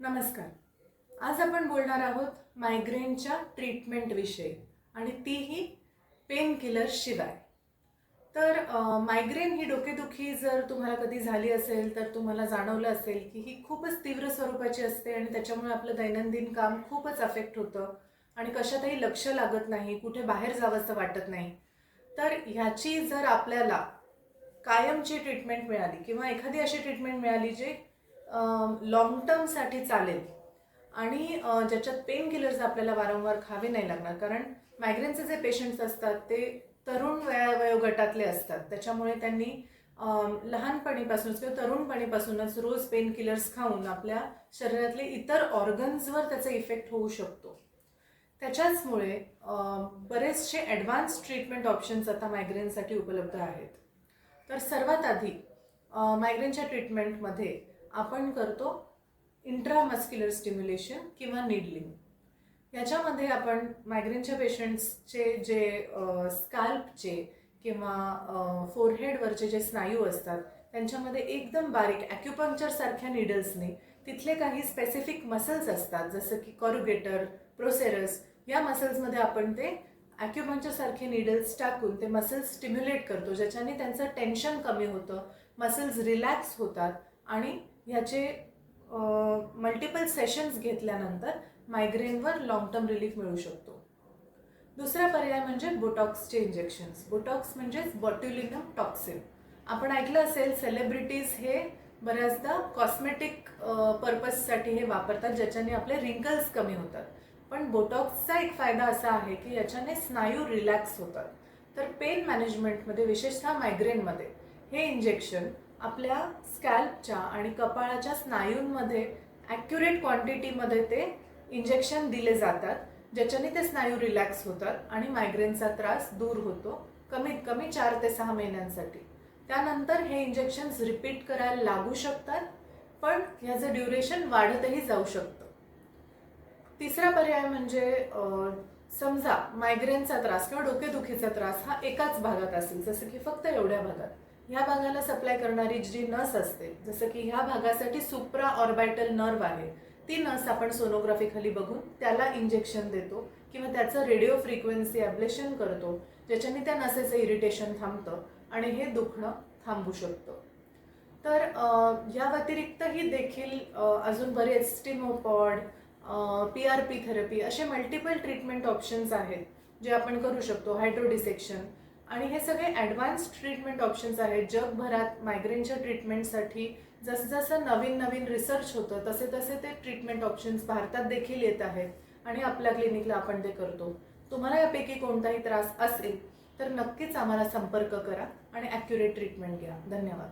नमस्कार. आज आपण बोलणार आहोत मायग्रेनच्या ट्रीटमेंटविषयी आणि तीही पेन किलर शिवाय. तर मायग्रेन ही डोकेदुखी जर तुम्हाला कधी झाली असेल तर तुम्हाला जाणवलं असेल की ही खूपच तीव्र स्वरूपाची असते आणि त्याच्यामुळे आपलं दैनंदिन काम खूपच अफेक्ट होतं आणि कशातही लक्ष लागत नाही कुठे बाहेर जावंसं वाटत नाही. तर ह्याची जर आपल्याला कायमची ट्रीटमेंट मिळाली किंवा एखादी अशी ट्रीटमेंट मिळाली जे लॉंग टर्मसाठी चालेल. आणि ज्याच्यात पेन किलर्स आपल्याला वारंवार खावे नाही लागणार. कारण मायग्रेनचे जे पेशंट्स असतात ते तरुण वया वयोगटातले असतात. त्याच्यामुळे त्यांनी लहानपणीपासूनच किंवा तरुणपणीपासूनच रोज पेन किलर्स खाऊन आपल्या शरीरातले इतर ऑर्गन्सवर त्याचा इफेक्ट होऊ शकतो. त्याच्याचमुळे बरेचसे ॲडव्हान्स ट्रीटमेंट ऑप्शन्स आता मायग्रेनसाठी उपलब्ध आहेत. तर सर्वात आधी मायग्रेनच्या ट्रीटमेंटमध्ये आपण करतो इंट्रामस्क्युलर स्टिम्युलेशन किंवा निडलिंग याच्यामध्ये आपण मायग्रेनच्या पेशंट्सचे जे स्काल्पचे किंवा फोरहेडवरचे जे स्नायू असतात त्यांच्यामध्ये एकदम बारीक ॲक्युपंक्चरसारख्या निडल्सने तिथले काही स्पेसिफिक मसल्स असतात जसं की कॉरुगेटर प्रोसेरस या मसल्समध्ये आपण ते ॲक्युपंक्चरसारखे निडल्स टाकून ते मसल्स स्टिम्युलेट करतो ज्याच्याने त्यांचं टेन्शन कमी होतं मसल्स रिलॅक्स होतात आणि ह्याचे मल्टिपल सेशन्स घेतल्यानंतर मायग्रेनवर लॉंग टर्म रिलीफ मिळू शकतो. दुसरा पर्याय म्हणजे बोटॉक्सचे इंजेक्शन्स बोटॉक्स म्हणजेच बॉट्युलिनम टॉक्सिन आपण ऐकलं असेल सेलिब्रिटीज हे बऱ्याचदा कॉस्मेटिक पर्पजसाठी हे वापरतात ज्याच्याने आपले रिंकल्स कमी होतात. पण बोटॉक्सचा एक फायदा असा आहे की याच्याने स्नायू रिलॅक्स होतात. तर पेन मॅनेजमेंटमध्ये विशेषतः मायग्रेनमध्ये हे इंजेक्शन आपल्या स्कॅल्पच्या आणि कपाळाच्या स्नायूंमध्ये ॲक्युरेट क्वांटिटीमध्ये ते इंजेक्शन दिले जातात ज्याच्याने ते स्नायू रिलॅक्स होतात आणि मायग्रेनचा त्रास दूर होतो कमीत कमी चार ते सहा महिन्यांसाठी. त्यानंतर हे इंजेक्शन्स रिपीट करायला लागू शकतात पण ह्याचं ड्युरेशन वाढतही जाऊ शकतं. तिसरा पर्याय म्हणजे समजा मायग्रेनचा त्रास किंवा डोकेदुखीचा त्रास हा एकाच भागात असेल जसं की फक्त एवढ्या भागात. ह्या भागाला सप्लाय करणारी जी नस असते जसं की ह्या भागासाठी सुप्रा ऑर्बायटल नर्व आहे ती नस आपण सोनोग्राफीखाली बघून त्याला इंजेक्शन देतो किंवा त्याचं रेडिओ फ्रिक्वेन्सी ॲब्लेशन करतो ज्याच्याने त्या नसेचं इरिटेशन थांबतं आणि हे दुखणं थांबू शकतं. तर अ, या व्यतिरिक्तही देखील अजून बरेच स्टिमोपॉड पी आर पी थेरपी असे मल्टिपल ट्रीटमेंट ऑप्शन्स आहेत जे आपण करू शकतो हायड्रोडिसेक्शन आणि हे सगळे ॲडव्हान्स ट्रीटमेंट ऑप्शन्स आहेत. जगभरात मायग्रेनच्या ट्रीटमेंटसाठी जसं जसं नवीन नवीन रिसर्च होतं तसे तसे ते ट्रीटमेंट ऑप्शन्स भारतात देखील येत आहेत. आणि आपल्या क्लिनिकला आपण ते करतो. तुम्हाला यापैकी कोणताही त्रास असेल तर नक्कीच आम्हाला संपर्क करा आणि ॲक्युरेट ट्रीटमेंट घ्या. धन्यवाद.